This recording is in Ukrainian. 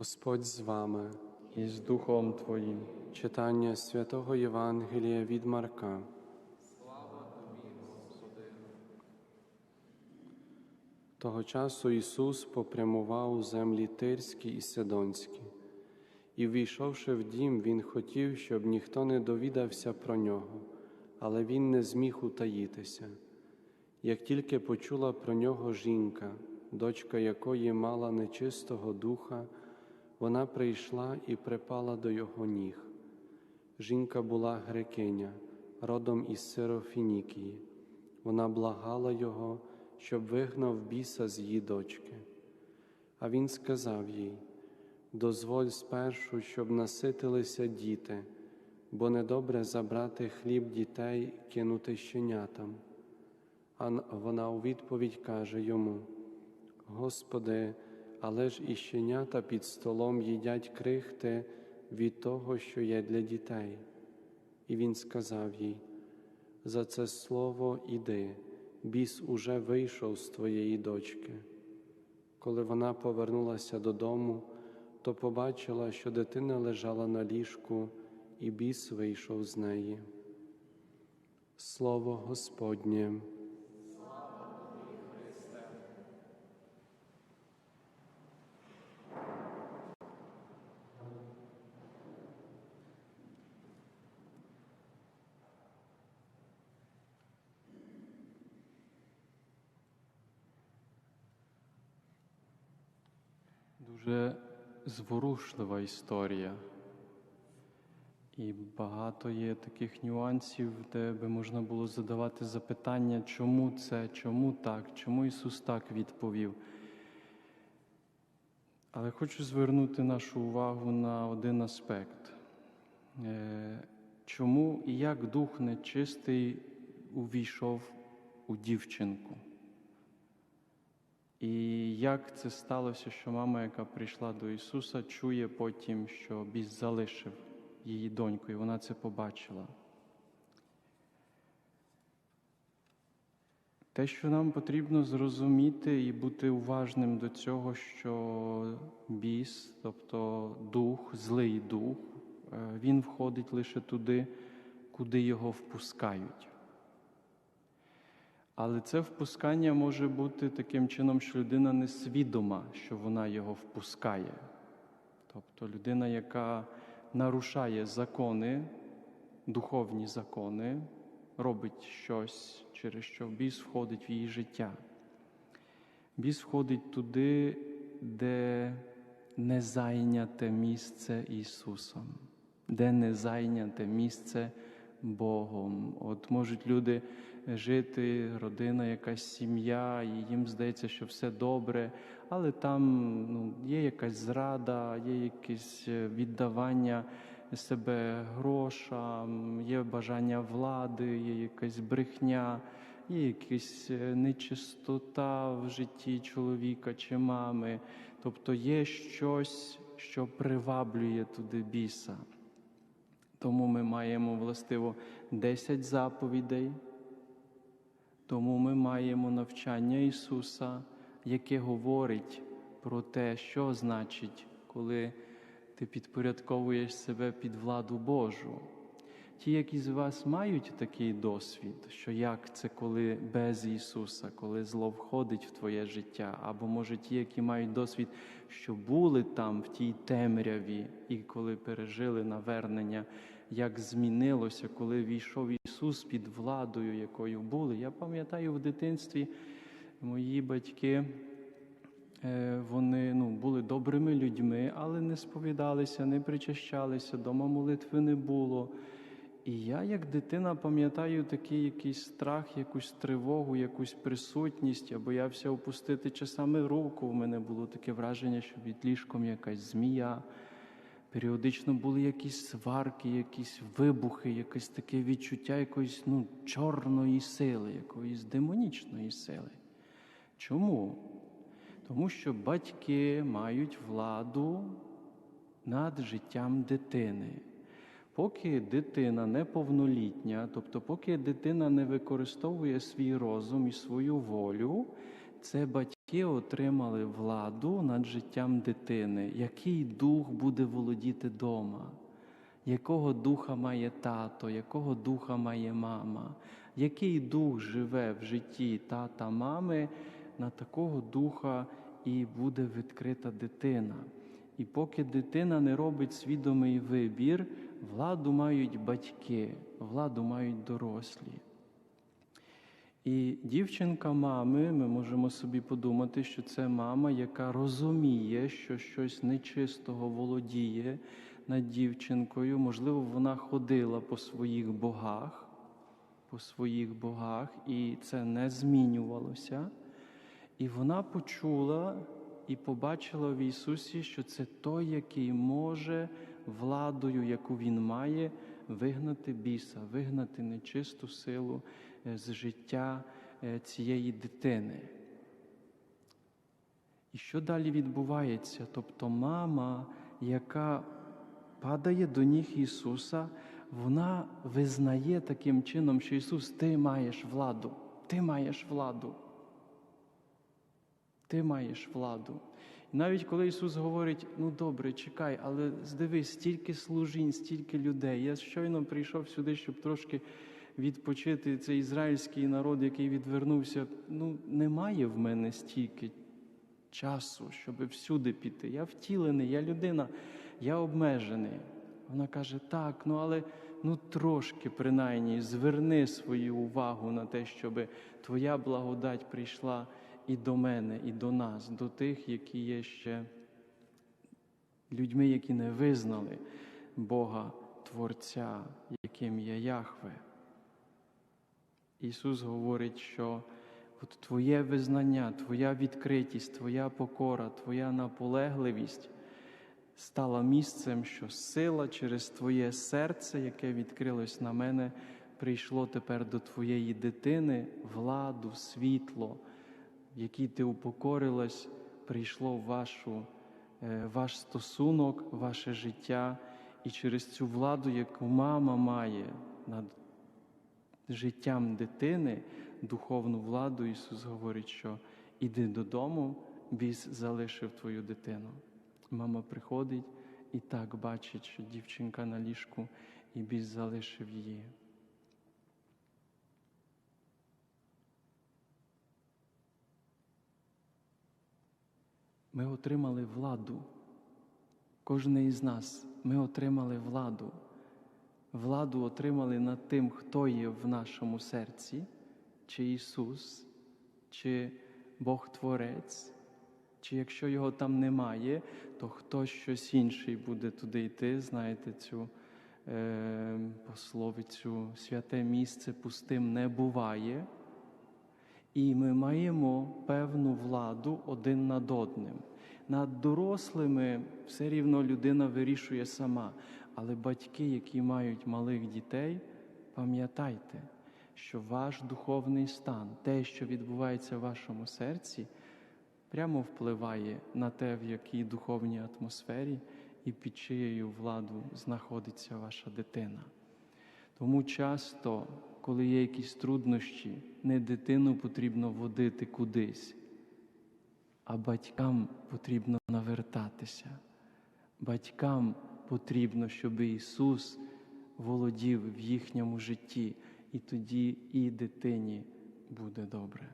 Господь з вами. і з Духом Твоїм. Читання святого Євангелія від Марка. Слава тобі, Господи. Того часу Ісус попрямував у землі Тирські і Сидонські. І, війшовши в дім, Він хотів, щоб ніхто не довідався про нього, але він не зміг утаїтися. Як тільки почула про нього жінка, дочка якої мала нечистого духа, вона прийшла і припала до його ніг. Жінка була грекиня, родом із Сирофінікії. Вона благала його, щоб вигнав біса з її дочки. А він сказав їй: дозволь спершу, щоб наситилися діти, бо недобре забрати хліб дітей, кинути щенятам. А вона у відповідь каже йому: Господи, але ж і щенята під столом їдять крихти від того, що є для дітей. І він сказав їй: За це слово іди, біс уже вийшов з твоєї дочки. Коли вона повернулася додому, то побачила, що дитина лежала на ліжку, і біс вийшов з неї. Слово Господнє. Дуже зворушлива історія. І багато є таких нюансів, де би можна було задавати запитання, чому це, чому так, чому Ісус так відповів. Але хочу звернути нашу увагу на один аспект. Е, Чому і як дух нечистий увійшов у дівчинку? І як це сталося, що мама, яка прийшла до Ісуса, чує потім, що біс залишив її доньку, і вона це побачила. Те, що нам потрібно зрозуміти і бути уважним до цього, що біс, тобто дух, злий дух, е, він входить лише туди, куди його впускають. Але це впускання може бути таким чином, що людина несвідома, що вона його впускає. Тобто людина, яка нарушає закони, духовні закони, робить щось, через що біс входить в її життя. Біс входить туди, де не зайняте місце Ісусом, де не зайняте місце Богом. От можуть люди жити, родина, якась сім'я, і їм здається, що все добре, але там ну, є якась зрада, є якесь е, віддавання себе грошам, є бажання влади, є якась брехня, є якась е, нечистота в житті чоловіка чи мами. Тобто є щось, що приваблює туди біса. Тому ми маємо властиво 10 заповідей, тому ми маємо навчання Ісуса, яке говорить про те, що значить, коли ти підпорядковуєш себе під владу Божу. Ті, які з вас мають такий досвід, що як це коли без Ісуса, коли зло входить в твоє життя, або може ті, які мають досвід, що були там в тій темряві, і коли пережили навернення, як змінилося, коли війшов Ісус під владою, якою були. Я пам'ятаю в дитинстві мої батьки. Е, Вони ну, були добрими людьми, але не сповідалися, не причащалися, дома молитви не було. І я, як дитина, пам'ятаю такий якийсь страх, якусь тривогу, якусь присутність. Я боявся опустити часами руку. У мене було таке враження, що під ліжком якась змія. Періодично були якісь сварки, якісь вибухи, якесь таке відчуття якоїсь ну, чорної сили, якоїсь демонічної сили. Чому? Тому що батьки мають владу над життям дитини. Поки дитина неповнолітня, тобто поки дитина не використовує свій розум і свою волю, це батьки отримали владу над життям дитини, який дух буде володіти дома, якого духа має тато, якого духа має мама, який дух живе в житті тата, мами, на такого духа і буде відкрита дитина. І поки дитина не робить свідомий вибір, владу мають батьки, владу мають дорослі. І дівчинка мами, ми можемо собі подумати, що це мама, яка розуміє, що щось нечистого володіє над дівчинкою. Можливо, вона ходила по своїх богах, по своїх богах, і це не змінювалося. І вона почула і побачила в Ісусі, що це той, який може владою, яку Він має, вигнати біса, вигнати нечисту силу е, з життя е, цієї дитини. І що далі відбувається? Тобто мама, яка падає до ніг Ісуса, вона визнає таким чином, що Ісус, ти маєш владу, ти маєш владу. Ти маєш владу. І навіть коли Ісус говорить, ну добре, чекай, але здивись, стільки служінь, стільки людей. Я щойно прийшов сюди, щоб трошки відпочити цей ізраїльський народ, який відвернувся. Ну, немає в мене стільки часу, щоб всюди піти. Я втілений, я людина, я обмежений. Вона каже, так, ну але ну трошки принаймні зверни свою увагу на те, щоб твоя благодать прийшла і до мене, і до нас, до тих, які є ще людьми, які не визнали Бога Творця, яким є Яхве. Ісус говорить, що от Твоє визнання, Твоя відкритість, Твоя покора, Твоя наполегливість стала місцем, що сила через Твоє серце, яке відкрилось на мене, прийшло тепер до Твоєї дитини, владу, світло, в якій ти упокорилась, прийшло вашу, е, ваш стосунок, ваше життя, і через цю владу, яку мама має над життям дитини, духовну владу, Ісус говорить, що іди додому, біс залишив твою дитину. Мама приходить і так бачить, що дівчинка на ліжку, і біс залишив її. Ми отримали владу. Кожен із нас ми отримали владу. Владу отримали над тим, хто є в нашому серці, чи Ісус, чи Бог Творець, чи якщо його там немає, то хтось щось інший буде туди йти. Знаєте, цю е, пословицю святе місце пустим не буває. І ми маємо певну владу один над одним. Над дорослими все рівно людина вирішує сама. Але батьки, які мають малих дітей, пам'ятайте, що ваш духовний стан, те, що відбувається в вашому серці, прямо впливає на те, в якій духовній атмосфері і під чиєю владу знаходиться ваша дитина. Тому часто, коли є якісь труднощі, не дитину потрібно водити кудись, а батькам потрібно навертатися. Батькам потрібно, щоб Ісус володів в їхньому житті, і тоді і дитині буде добре.